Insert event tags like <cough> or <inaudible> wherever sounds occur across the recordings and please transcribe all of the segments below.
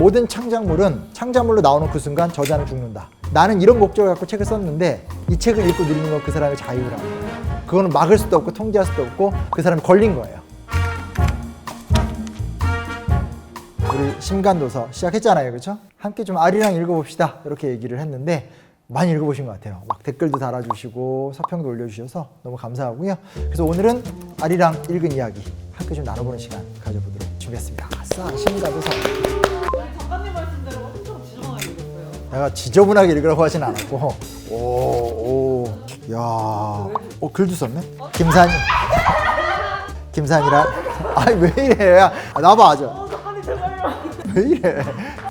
모든 창작물은 창작물로 나오는 그 순간 저자는 죽는다. 나는 이런 목적을 갖고 책을 썼는데 이 책을 읽고 누리는 건 그 사람의 거예요. 그거는 막을 수도 없고 통제할 수도 없고 그 사람이 걸린 거예요. 우리 심간도서 시작했잖아요, 그렇죠? 함께 좀 아리랑 읽어봅시다 이렇게 얘기를 했는데 많이 읽어보신 것 같아요. 막 댓글도 달아주시고 서평도 올려주셔서 너무 감사하고요. 그래서 오늘은 아리랑 읽은 이야기 함께 좀 나눠보는 시간 가져보도록 준비했습니다. 아싸, 심간도서. 내가 지저분하게 읽으라고 하진 않았고 오, 오, 야, 어 글도 썼네. 김산이, 김산이란, 아니 왜 이래? 야, 나봐 아주. 어. <laughs> 왜 이래?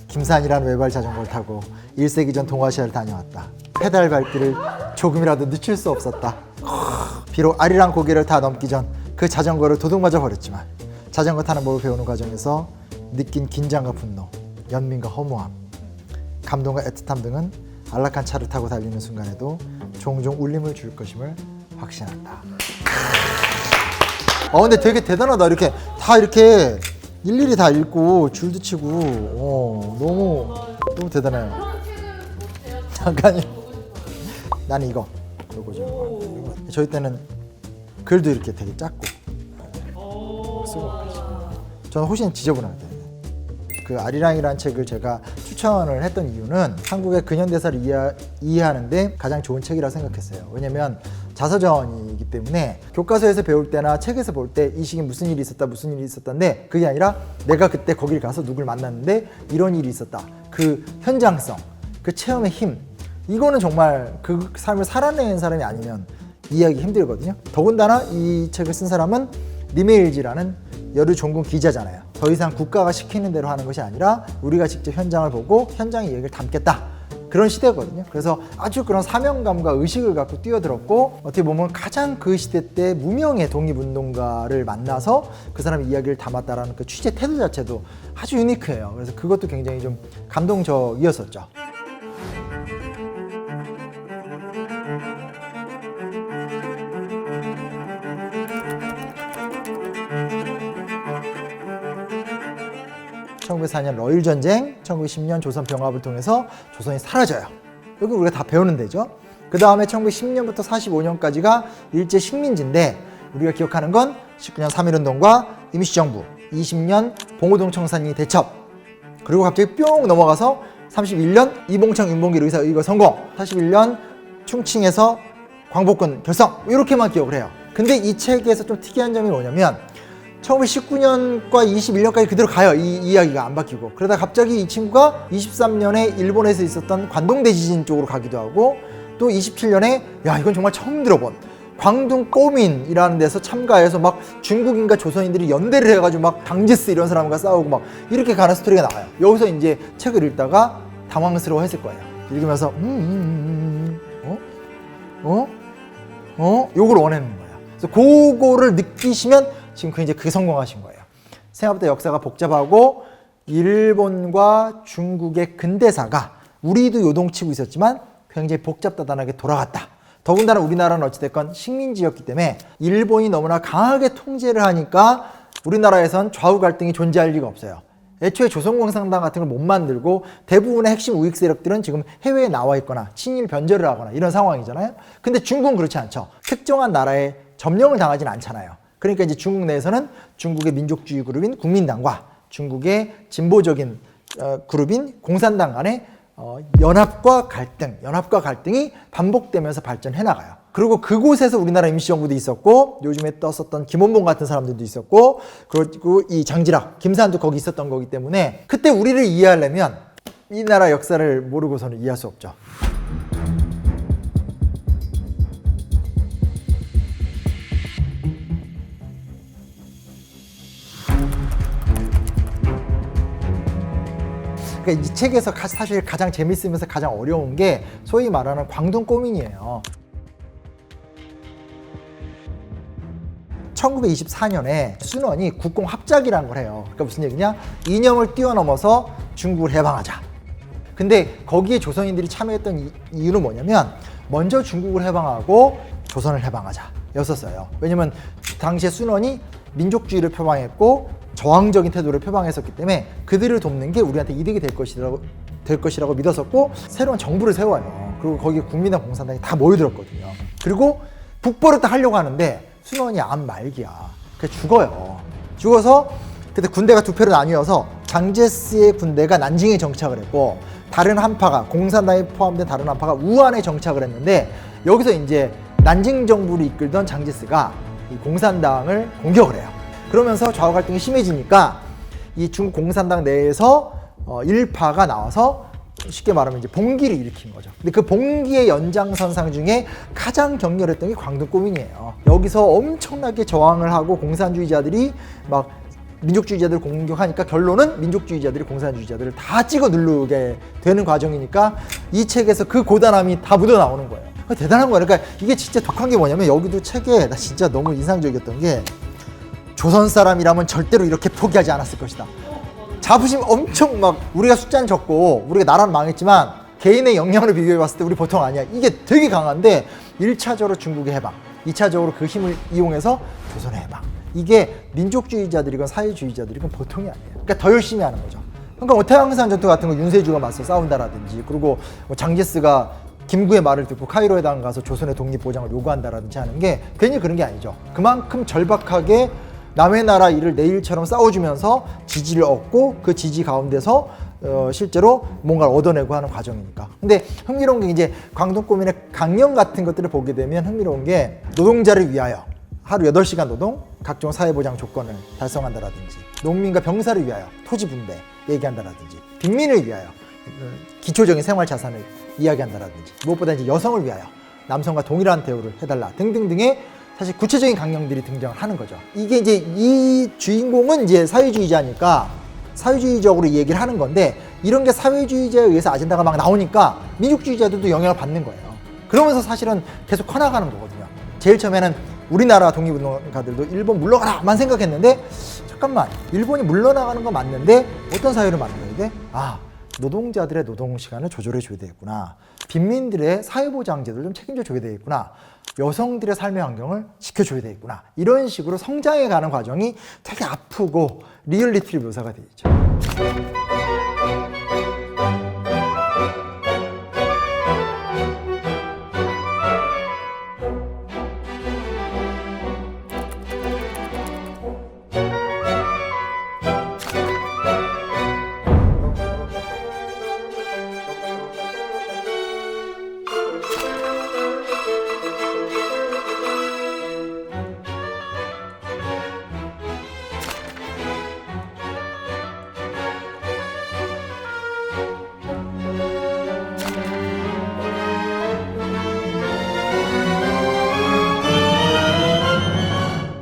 김산이라는 외발 자전거를 타고 1세기 전 동아시아를 다녀왔다. 페달 밟기를 조금이라도 늦출 수 없었다. 비록 아리랑 고개를 다 넘기 전 그 자전거를 도둑맞아 버렸지만 자전거 타는 법을 배우는 과정에서 느낀 긴장과 분노, 연민과 허무함, 감동과 애틋함 등은 안락한 차를 타고 달리는 순간에도 종종 울림을 줄 것임을 확신한다. 어 근데 되게 대단하다 이렇게 다 이렇게 일일이 다 읽고 줄도 치고 어 너무 너무 대단해요. 잠깐요. 나는 이거 요거 좀 이거. 저희 때는 글도 이렇게 되게 작고 쓰고 저는 훨씬 지저분하게 그 아리랑이라는 책을 제가 추천을 했던 이유는 한국의 근현대사를 이해, 이해하는데 가장 좋은 책이라고 생각했어요. 왜냐면 자서전이기 때문에 교과서에서 배울 때나 책에서 볼 때 이 시기 무슨 일이 있었다 무슨 일이 있었다인데 그게 아니라 내가 그때 거길 가서 누굴 만났는데 이런 일이 있었다. 그 현장성, 그 체험의 힘 이거는 정말 그 삶을 살아내는 사람이 아니면 이해하기 힘들거든요. 더군다나 이 책을 쓴 사람은 리메일지라는 여류 종군 기자잖아요. 더 이상 국가가 시키는 대로 하는 것이 아니라 우리가 직접 현장을 보고 현장의 얘기를 담겠다. 그런 시대거든요. 그래서 아주 그런 사명감과 의식을 갖고 뛰어들었고 어떻게 보면 가장 그 시대 때 무명의 독립운동가를 만나서 그 사람의 이야기를 담았다라는 그 취재 태도 자체도 아주 유니크해요. 그래서 그것도 굉장히 좀 감동적이었었죠. (1904년) 러일 전쟁 (1910년) 조선 병합을 통해서 조선이 사라져요. 여기 우리가 다 배우는 데죠. 그 다음에 (1910년부터) (45년까지가) 일제 식민지인데 우리가 기억하는 건 (19년) (3.1운동과) 임시정부 (20년) 봉오동 청산리 대첩 그리고 갑자기 뿅 넘어가서 31년 이봉창 윤봉길 의사 의거 성공 41년 충칭에서 광복군 결성 이렇게만 기억을 해요. 근데 이 책에서 좀 특이한 점이 뭐냐면 1919년과 21년까지 그대로 가요. 이 이야기가 안 바뀌고. 그러다 갑자기 이 친구가 23년에 일본에서 있었던 관동대 지진 쪽으로 가기도 하고 또 27년에 야 이건 정말 처음 들어본 광둥 꼬민이라는 데서 참가해서 막 중국인과 조선인들이 연대를 해가지고 막 강제스 이런 사람과 싸우고 막 이렇게 가는 스토리가 나와요. 여기서 이제 책을 읽다가 당황스러워 했을 거예요. 읽으면서 음, 음, 음, 음, 어? 어? 어? 요걸 원하는 거예요. 그래서 그거를 느끼시면 지금 굉장히 그게 성공하신 거예요. 생각보다 역사가 복잡하고 일본과 중국의 근대사가 우리도 요동치고 있었지만 굉장히 복잡다단하게 돌아갔다. 더군다나 우리나라는 어찌됐건 식민지였기 때문에 일본이 너무나 강하게 통제를 하니까 우리나라에선 좌우 갈등이 존재할 리가 없어요. 애초에 조선공산당 같은 걸 못 만들고 대부분의 핵심 우익 세력들은 지금 해외에 나와 있거나 친일 변절을 하거나 이런 상황이잖아요. 근데 중국은 그렇지 않죠. 특정한 나라에 점령을 당하진 않잖아요. 그러니까 이제 중국 내에서는 중국의 민족주의 그룹인 국민당과 중국의 진보적인 어, 그룹인 공산당 간의 어, 연합과 갈등, 연합과 갈등이 반복되면서 발전해 나가요. 그리고 그곳에서 우리나라 임시정부도 있었고 요즘에 떴었던 김원봉 같은 사람들도 있었고 그리고 이 장지락, 김산도 거기 있었던 거기 때문에 그때 우리를 이해하려면 이 나라 역사를 모르고서는 이해할 수 없죠. 그러니까 이 책에서 가- 사실 가장 재밌으면서 가장 어려운 게 소위 말하는 광둥 꼬민이에요. 1924년에 순원이 국공 합작이라는 걸 해요. 그러니까 무슨 얘기냐? 이념을 뛰어넘어서 중국을 해방하자. 근데 거기에 조선인들이 참여했던 이- 이유는 뭐냐면 먼저 중국을 해방하고 조선을 해방하자 였었어요. 왜냐면 당시에 순원이 민족주의를 표방했고 저항적인 태도를 표방했었기 때문에 그들을 돕는 게 우리한테 이득이 될 것이라고 될 것이라고 믿었었고 새로운 정부를 세워요. 그리고 거기에 국민당 공산당이 다 모여들었거든요. 그리고 북벌을 딱 하려고 하는데 순원이 암 말기야. 그래서 죽어요. 죽어서 그때 군대가 두 패로 나뉘어서 장제스의 군대가 난징에 정착을 했고 다른 한파가 공산당이 포함된 다른 한파가 우한에 정착을 했는데 여기서 이제 난징 정부를 이끌던 장제스가 이 공산당을 공격을 해요. 그러면서 좌우 갈등이 심해지니까 이 중국 공산당 내에서 어, 일파가 나와서 쉽게 말하면 이제 봉기를 일으킨 거죠. 근데 그 봉기의 연장선상 중에 가장 격렬했던 게 광둥꼬민이에요. 여기서 엄청나게 저항을 하고 공산주의자들이 막 민족주의자들을 공격하니까 결론은 민족주의자들이 공산주의자들을 다 찍어 누르게 되는 과정이니까 이 책에서 그 고단함이 다 묻어 나오는 거예요. 대단한 거예요. 그러니까 이게 진짜 독한 게 뭐냐면 여기도 책에 나 진짜 너무 인상적이었던 게 조선 사람이라면 절대로 이렇게 포기하지 않았을 것이다. 자부심 엄청 막 우리가 숫자는 적고 우리가 나라는 망했지만 개인의 역량을 비교해 봤을 때 우리 보통 아니야. 이게 되게 강한데 1차적으로 중국의 해방, 2차적으로 그 힘을 이용해서 조선의 해방. 이게 민족주의자들이건 사회주의자들이건 보통이 아니에요. 그러니까 더 열심히 하는 거죠. 그러니까 뭐 태왕산 전투 같은 거 윤세주가 맞서 싸운다라든지 그리고 뭐 장제스가 김구의 말을 듣고 카이로에 당 가서 조선의 독립 보장을 요구한다라든지 하는 게 괜히 그런 게 아니죠. 그만큼 절박하게 남의 나라 일을 내 일처럼 싸워주면서 지지를 얻고 그 지지 가운데서 어, 실제로 뭔가를 얻어내고 하는 과정이니까. 근데 흥미로운 게 이제 광동꼬민의 강령 같은 것들을 보게 되면 흥미로운 게 노동자를 위하여 하루 8시간 노동, 각종 사회보장 조건을 달성한다라든지 농민과 병사를 위하여 토지 분배 얘기한다라든지 빈민을 위하여 어, 기초적인 생활 자산을 이야기한다라든지 무엇보다 이제 여성을 위하여 남성과 동일한 대우를 해달라 등등등의 사실 구체적인 강령들이 등장을 하는 거죠. 이게 이제 이 주인공은 이제 사회주의자니까 사회주의적으로 이 얘기를 하는 건데 이런 게 사회주의자에 의해서 아젠다가 막 나오니까 민족주의자들도 영향을 받는 거예요. 그러면서 사실은 계속 커나가는 거거든요. 제일 처음에는 우리나라 독립운동가들도 일본 물러가라만 생각했는데 잠깐만 일본이 물러나가는 건 맞는데 어떤 사회를 만들어야 돼? 아 노동자들의 노동 시간을 조절해 줘야 되겠구나. 빈민들의 사회보장제도를 좀 책임져 줘야 되겠구나. 여성들의 삶의 환경을 지켜줘야 되겠구나. 이런 식으로 성장해 가는 과정이 되게 아프고 리얼리티를 묘사가 되어 있죠.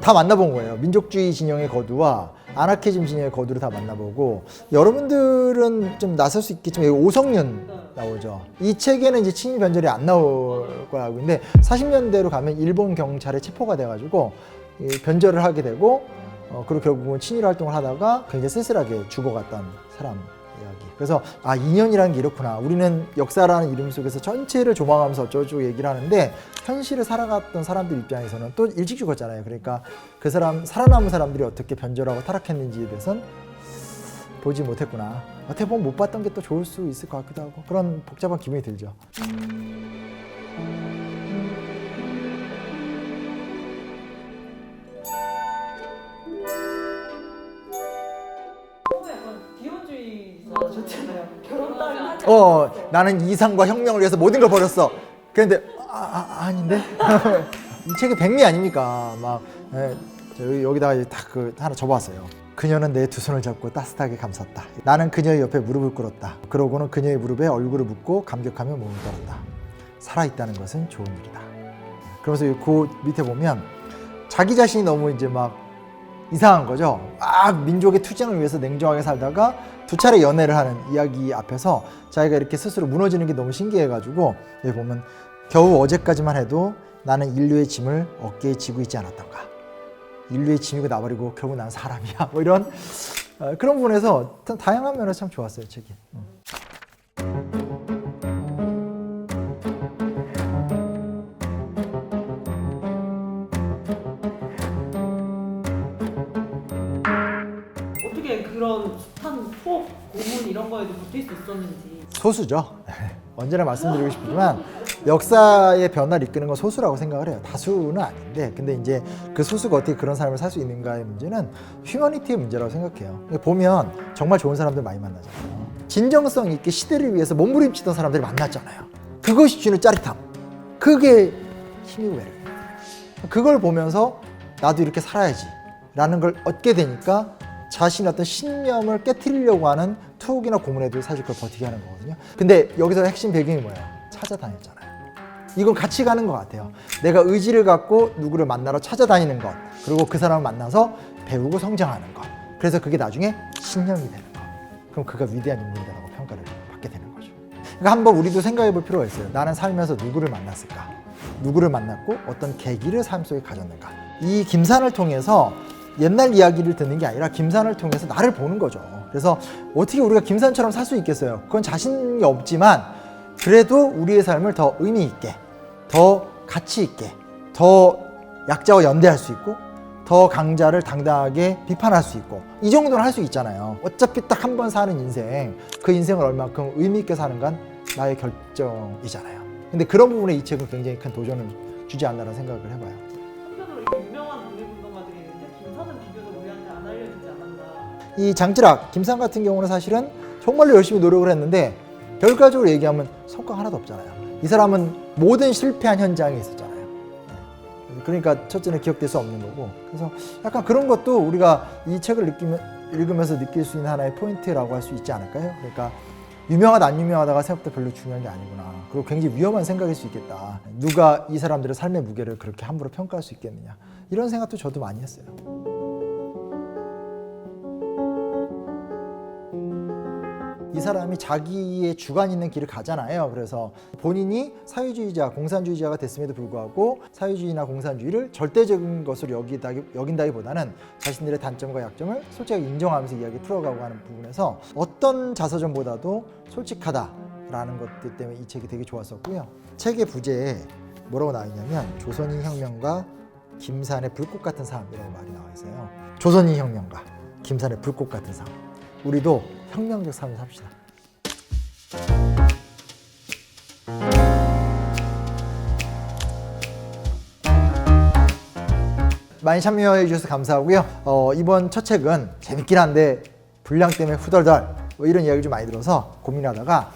다 만나본 거예요. 민족주의 진영의 거두와 아나키즘 진영의 거두를 다 만나보고 여러분들은 좀 나설 수 있겠지만 여기 오성윤 나오죠. 이 책에는 이제 친일 변절이 안 나올 거라고 근데 40년대로 가면 일본 경찰에 체포가 돼가지고 이 변절을 하게 되고 어, 그리고 결국은 친일 활동을 하다가 굉장히 쓸쓸하게 죽어갔던 사람 이야기. 그래서 아 인연이라는 게 이렇구나. 우리는 역사라는 이름 속에서 전체를 조망하면서 어쩌고저쩌고 얘기를 하는데 현실을 살아갔던 사람들 입장에서는 또 일찍 죽었잖아요. 그러니까 그 사람 살아남은 사람들이 어떻게 변절하고 타락했는지에 대해서는 보지 못했구나. 어떻게 보면 못 봤던 게 또 좋을 수 있을 것 같기도 하고 그런 복잡한 기분이 들죠. 결혼 어 나는 이상과 혁명을 위해서 모든 걸 버렸어. 그런데 아, 아, 닌데 <laughs> 이 책이 백미 아닙니까? 막 예, 저 여기- 여기다가 딱그 하나 접어왔어요. 그녀는 내 두 손을 잡고 따뜻하게 감쌌다. 나는 그녀의 옆에 무릎을 꿇었다. 그러고는 그녀의 무릎에 얼굴을 묻고 감격하며 몸을 떨었다. 살아있다는 것은 좋은 일이다. 그러면서 그 밑에 보면 자기 자신이 너무 이제 막 이상한 거죠. 막 민족의 투쟁을 위해서 냉정하게 살다가 두 차례 연애를 하는 이야기 앞에서 자기가 이렇게 스스로 무너지는 게 너무 신기해가지고 여기 보면 겨우 어제까지만 해도 나는 인류의 짐을 어깨에 지고 있지 않았던가. 인류의 짐이고 나버리고 결국 난 사람이야. <laughs> 뭐 이런 어, 그런 부분에서 다- 다양한 면에서 참 좋았어요 책이. 버틸 수 있었는지. 소수죠. <laughs> 언제나 말씀드리고 싶지만 역사의 변화를 이끄는 건 소수라고 생각을 해요. 다수는 아닌데, 근데 이제 그 소수가 어떻게 그런 삶을 살 수 있는가의 문제는 휴머니티의 문제라고 생각해요. 보면 정말 좋은 사람들 많이 만나잖아요. 진정성 있게 시대를 위해서 몸부림치던 사람들이 만났잖아요. 그것이 주는 짜릿함. 그게 힘이고 매력이에요. 그걸 보면서 나도 이렇게 살아야지 라는 걸 얻게 되니까 자신의 어떤 신념을 깨뜨리려고 하는 투옥이나 고문에도 사실 그걸 버티게 하는 거거든요. 근데 여기서 핵심 배경이 뭐예요? 찾아다녔잖아요. 이건 같이 가는 것 같아요. 내가 의지를 갖고 누구를 만나러 찾아다니는 것, 그리고 그 사람을 만나서 배우고 성장하는 것. 그래서 그게 나중에 신념이 되는 것. 그럼 그가 위대한 인물이다라고 평가를 받게 되는 거죠. 그러니까 한번 우리도 생각해 볼 필요가 있어요. 나는 살면서 누구를 만났을까? 누구를 만났고 어떤 계기를 삶 속에 가졌는가? 이 김산을 통해서 옛날 이야기를 듣는 게 아니라 김산을 통해서 나를 보는 거죠. 그래서 어떻게 우리가 김산처럼 살 수 있겠어요? 그건 자신이 없지만 그래도 우리의 삶을 더 의미 있게, 더 가치 있게, 더 약자와 연대할 수 있고 더 강자를 당당하게 비판할 수 있고 이 정도는 할 수 있잖아요. 어차피 딱 한 번 사는 인생, 그 인생을 얼마큼 의미 있게 사는 건 나의 결정이잖아요. 근데 그런 부분에 이 책은 굉장히 큰 도전을 주지 않나라는 생각을 해봐요. 이 장찌락 김상 같은 경우는 사실은 정말로 열심히 노력을 했는데 결과적으로 얘기하면 성과 하나도 없잖아요. 이 사람은 모든 실패한 현장에 있었잖아요. 네. 그러니까 첫째는 기억될 수 없는 거고 그래서 약간 그런 것도 우리가 이 책을 느끼면, 읽으면서 느낄 수 있는 하나의 포인트라고 할 수 있지 않을까요? 그러니까 유명하다 안 유명하다가 생각보다 별로 중요한 게 아니구나. 그리고 굉장히 위험한 생각일 수 있겠다. 누가 이 사람들의 삶의 무게를 그렇게 함부로 평가할 수 있겠느냐. 이런 생각도 저도 많이 했어요. 이 사람이 자기의 주관 있는 길을 가잖아요. 그래서 본인이 사회주의자, 공산주의자가 됐음에도 불구하고 사회주의나 공산주의를 절대적인 것으로 여기다, 여긴다기보다는 자신들의 단점과 약점을 솔직하게 인정하면서 이야기 풀어가고 하는 부분에서 어떤 자서전보다도 솔직하다라는 것들 때문에 이 책이 되게 좋았었고요. 책의 부제에 뭐라고 나와 있냐면 조선인 혁명과 김산의 불꽃 같은 삶이라고 말이 나와 있어요. 조선인 혁명과 김산의 불꽃 같은 삶. 우리도 혁명적 삶을 삽시다. 많이 참여해 주셔서 감사하고요. 어, 이번 첫 책은 재밌긴 한데 분량 때문에 후덜덜 뭐 이런 이야기 좀 많이 들어서 고민하다가